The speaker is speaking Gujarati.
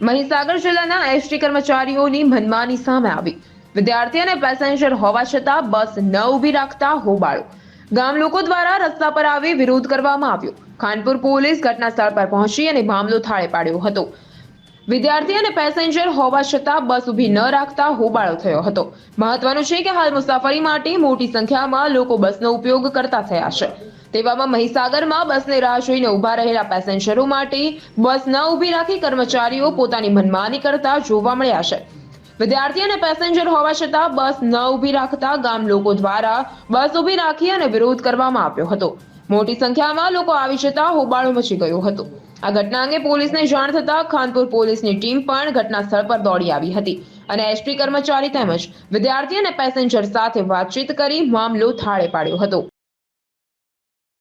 મહીસાગર જિલ્લાના એસટી કર્મચારીઓની મનમાની સામે આવી. વિદ્યાર્થી અને પેસેન્જર હોવા છતાં બસ ન ઊભી રાખતા હોબાળો. ગામ લોકો દ્વારા રસ્તા પર આવી વિરોધ કરવામાં આવ્યો. ખાનપુર પોલીસ ઘટના સ્થળ પર પહોંચી અને મામલો થાળે પાડ્યો હતો. વિદ્યાર્થી અને પેસેન્જર હોવા છતાં બસ ઊભી ન રાખતા હોબાળો થયો હતો. મહત્વનું છે કે હાલ મુસાફરી માટે મોટી સંખ્યામાં લોકો બસનો ઉપયોગ કરતા થયા છે. તેવામાં મહીસાગરમાં બસને રાહ જોઈને ઊભા રહેલા પેસેન્જરો માટે બસ ન ઊભી રાખી કર્મચારીઓ પોતાની મનમાની કરતા જોવા મળ્યા છે. વિદ્યાર્થી અને પેસેન્જર હોવા છતાં બસ ન ઊભી રાખતા ગામ લોકો દ્વારા બસ ઊભી રાખી અને વિરોધ કરવામાં આવ્યો હતો. મોટી સંખ્યામાં લોકો આવી જતા હોબાળો મચી ગયો હતો. આ ઘટના અંગે પોલીસને જાણ થતા ખાનપુર પોલીસની ટીમ પણ ઘટના સ્થળ પર દોડી આવી હતી અને એસટી કર્મચારી તેમજ વિદ્યાર્થી અને પેસેન્જર સાથે વાતચીત કરી મામલો થાળે પાડ્યો હતો.